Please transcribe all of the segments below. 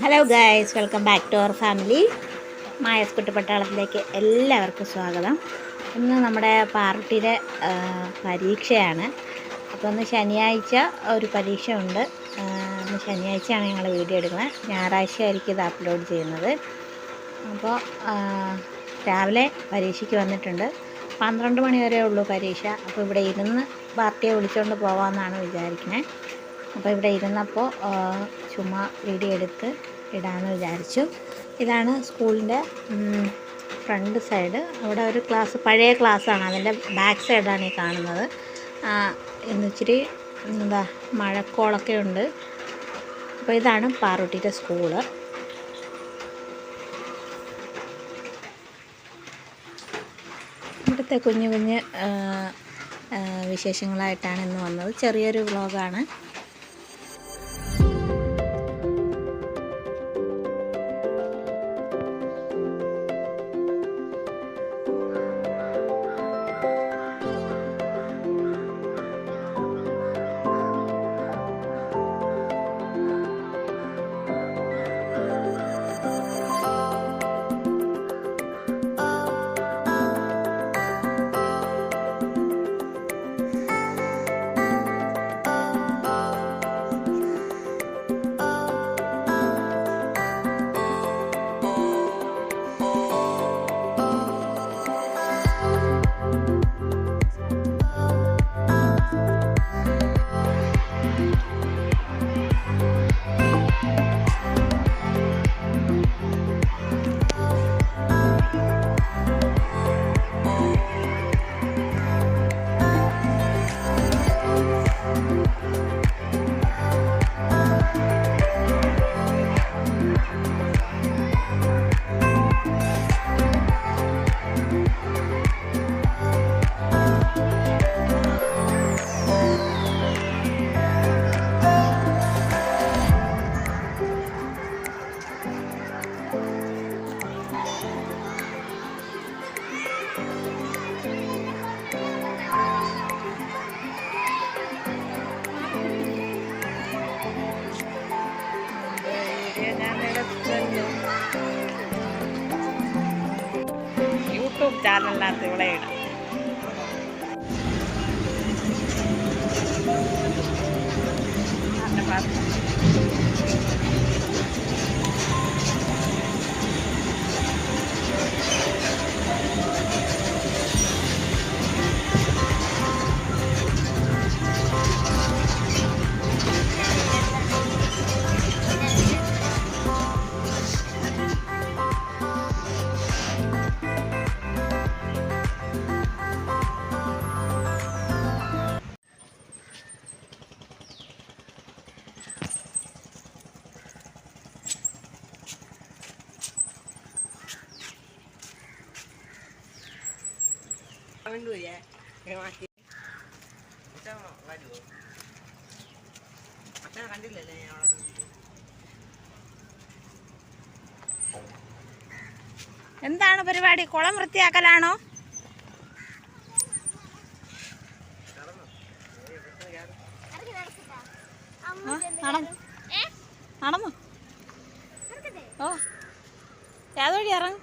Hello guys welcome back to our family മായസ് കുട്ടിപ്പട്ടാളത്തിലേക്ക് എല്ലാവർക്കും സ്വാഗതം. ഇന്ന് നമ്മുടെ പാർട്ടിയുടെ പരീക്ഷയാണ്. അപ്പോൾ ഇന്ന് ശനിയാഴ്ച ഒരു പരീക്ഷ ഉണ്ട് ഇന്ന് ശനിയാഴ്ചയാണ് ഞങ്ങൾ വീഡിയോ എടുക്കുന്നത്. ഞായറാഴ്ച ആയിരിക്കും ഇത് അപ്ലോഡ് ചെയ്യുന്നത്. അപ്പോൾ രാവിലെ പരീക്ഷയ്ക്ക് വന്നിട്ടുണ്ട്. പന്ത്രണ്ട് മണി വരെ ഉള്ളൂ പരീക്ഷ. അപ്പോൾ ഇവിടെ ഇരുന്ന് പാർട്ടിയെ വിളിച്ചുകൊണ്ട് പോകാമെന്നാണ് വിചാരിക്കുന്നത് അപ്പോൾ ഇവിടെ ഇരുന്നപ്പോൾ ചുമ്മാ വീഡിയോ എടുത്ത് ഇടാമെന്ന് വിചാരിച്ചു. ഇതാണ് സ്കൂളിന്റെ ഫ്രണ്ട് സൈഡ്. അവിടെ ഒരു ക്ലാസ് പഴയ ക്ലാസ്സാണ്. അതിന്റെ ബാക്ക് സൈഡാണ് ഈ കാണുന്നത്. എന്നുവെച്ചിരി എന്താ മഴക്കോളൊക്കെ ഉണ്ട്. അപ്പോൾ ഇതാണ് പാറുട്ടിയുടെ സ്കൂൾ. ഇവിടുത്തെ കുഞ്ഞു കുഞ്ഞ് വിശേഷങ്ങളായിട്ടാണ് ഇന്ന് വന്നത്. ചെറിയൊരു വ്ളോഗാണ്. യൂട്യൂബ് ചാനലിനകത്ത് ഇവിടെ ഇടാം. കണ്ടില്ലല്ലേ ഞാൻ എന്താണ് പരിപാടി? കുളം വൃത്തിയാക്കലാണോ? നടന്നു. നടന്നു? ഓ. ഏതുവഴി ഇറങ്ങും?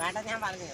വേണ്ട ഞാൻ പറഞ്ഞു